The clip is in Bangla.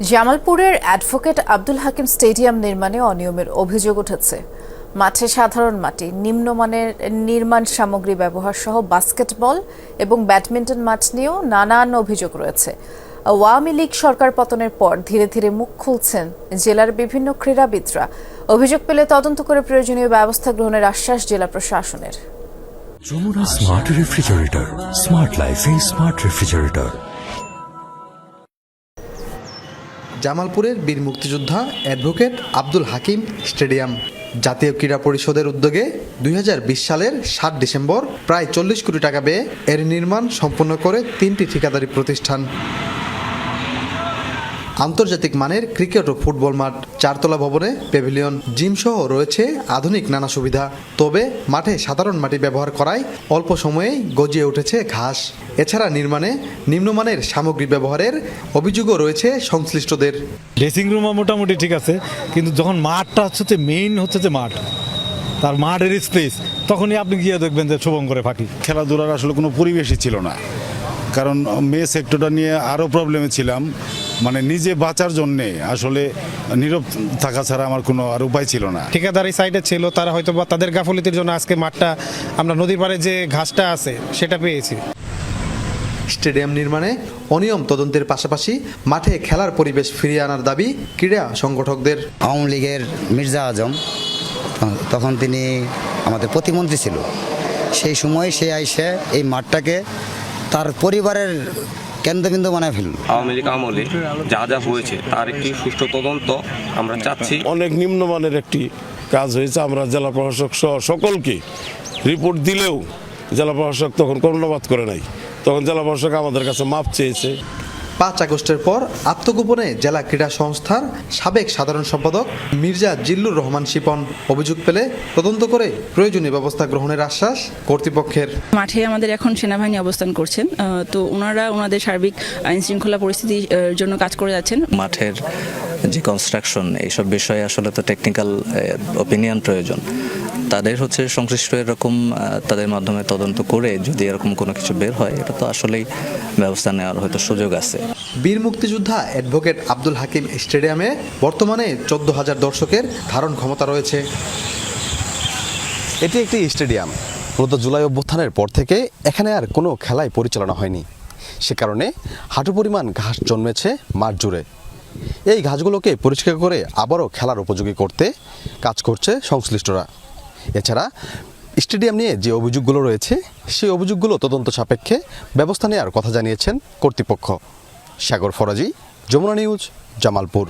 জামালপুরের অ্যাডভোকেট আব্দুল হাকিম স্টেডিয়াম নির্মাণে অনিয়মের অভিযোগ উঠেছে। মাঠে সাধারণ মাটি, নিম্নমানের নির্মাণ সামগ্রী ব্যবহার সহ বাস্কেটবল এবং ব্যাডমিন্টন মাঠ নিয়েও নানান অভিযোগ রয়েছে। আওয়ামী লীগ সরকার পতনের পর ধীরে ধীরে মুখ খুলছেন জেলার বিভিন্ন ক্রীড়াবিদরা। অভিযোগ পেলে তদন্ত করে প্রয়োজনীয় ব্যবস্থা গ্রহণের আশ্বাস জেলা প্রশাসনের। যমুনা স্মার্ট রেফ্রিজারেটর, স্মার্ট লাইফে স্মার্ট রেফ্রিজারেটর। জামালপুরের বীর মুক্তিযোদ্ধা অ্যাডভোকেট আব্দুল হাকিম স্টেডিয়াম। জাতীয় ক্রীড়া পরিষদের উদ্যোগে দুই হাজার বিশ সালের সাত ডিসেম্বর প্রায় চল্লিশ কোটি টাকা ব্যয়ে এর নির্মাণ সম্পন্ন করে তিনটি ঠিকাদারি প্রতিষ্ঠান। আন্তর্জাতিক মানের ক্রিকেট ও ফুটবল মাঠ, চারতলা ভবনে প্যাভিলিয়ন জিম সহ রয়েছে আধুনিক নানা সুবিধা। তবে মাঠে সাধারণ মাটি ব্যবহার করায় অল্প সময়েই গজিয়ে উঠেছে ঘাস। এছাড়া নির্মাণে নিম্নমানের সামগ্রী ব্যবহারের অভিযোগও রয়েছে সংশ্লিষ্টদের। ড্রেসিং রুমও মোটামুটি ঠিক আছে কিন্তু যখন মাঠটা হচ্ছে যে মেইন হচ্ছে যে মাঠ তার মাঠের স্পেস তখনই আপনি গিয়ে দেখবেন যে শুভঙ্করে ফাঁকি। খেলাধুলার আসলে কোনো পরিবেশই ছিল না। কারণ মেয়ে সেক্টরটা নিয়ে আরও প্রবলেমে ছিলাম। মানে নিজে বাঁচার জন্যে আসলে নীরব থাকা ছাড়া আমার কোনো আর উপায় ছিল না। ঠিকাদারি সাইডে ছিল তারা হয়তো বা তাদের গাফলিতির জন্য আজকে মাঠটা আমরা নদীর পাড়ে যে ঘাসটা আছে সেটা পেয়েছি। স্টেডিয়াম নির্মাণে অনিয়ম তদন্তের পাশাপাশি মাঠে খেলার পরিবেশ ফিরিয়ে আনার দাবি ক্রীড়া সংগঠকদের। আওয়ামী লীগের মির্জা আজম তখন তিনি আমাদের প্রতিমন্ত্রী ছিল। সেই সময় সে আইসে এই মাঠটাকে তার পরিবারের কেন্দ্রবিন্দু বানায় ফেলল। আওয়ামী লীগ আমলে যা যা হয়েছে তার একটি সুষ্ঠু তদন্ত আমরা চাচ্ছি। অনেক নিম্নমানের একটি কাজ হয়েছে। আমরা জেলা প্রশাসক সহ সকলকে রিপোর্ট দিলেও জেলা প্রশাসক তখন কর্ণপাত করে নাই। তখন জেলা প্রশাসক আমাদের কাছে মাপ চেয়েছে। পাঁচ আগস্টের পর আত্মগোপনে জেলা ক্রীড়া সংস্থার সাবেক সাধারণ সম্পাদক মির্জা জিল্লুর রহমান শিপন অভিযোগ পেলে তদন্ত করে প্রয়োজনীয় ব্যবস্থা গ্রহণের আশ্বাস কর্তৃপক্ষের। মাঠে আমাদের এখন সেনাবাহিনী অবস্থান করছেন তো ওনারা ওনাদের সার্বিক আইন শৃঙ্খলা পরিস্থিতির জন্য কাজ করে যাচ্ছেন। মাঠের যে কনস্ট্রাকশন এইসব বিষয়ে আসলে তো টেকনিক্যাল ওপিনিয়ন প্রয়োজন। তাদের হচ্ছে সংশ্লিষ্ট এরকম তাদের মাধ্যমে তদন্ত করে যদি এরকম কোনো কিছু বের হয় এটা তো আসলেই ব্যবস্থা নেওয়ার হয়তো সুযোগ আছে। বীর মুক্তিযোদ্ধা অ্যাডভোকেট আব্দুল হাকিম স্টেডিয়ামে বর্তমানে চোদ্দ হাজার দর্শকের ধারণ ক্ষমতা রয়েছে। এটি একটি স্টেডিয়াম। মূলত জুলাই অভ্যুত্থানের পর থেকে এখানে আর কোনো খেলাই পরিচালনা হয়নি। সে কারণে হাঁটু পরিমাণ ঘাস জন্মেছে মাঠ জুড়ে। এই ঘাসগুলোকে পরিষ্কার করে আবারও খেলার উপযোগী করতে কাজ করছে সংশ্লিষ্টরা। এছাড়া স্টেডিয়াম নিয়ে যে অভিযোগগুলো রয়েছে, সেই অভিযোগগুলো তদন্ত সাপেক্ষে ব্যবস্থা নেওয়ার কথা জানিয়েছেন কর্তৃপক্ষ। সাগর ফরাজি, যমুনা নিউজ, জামালপুর।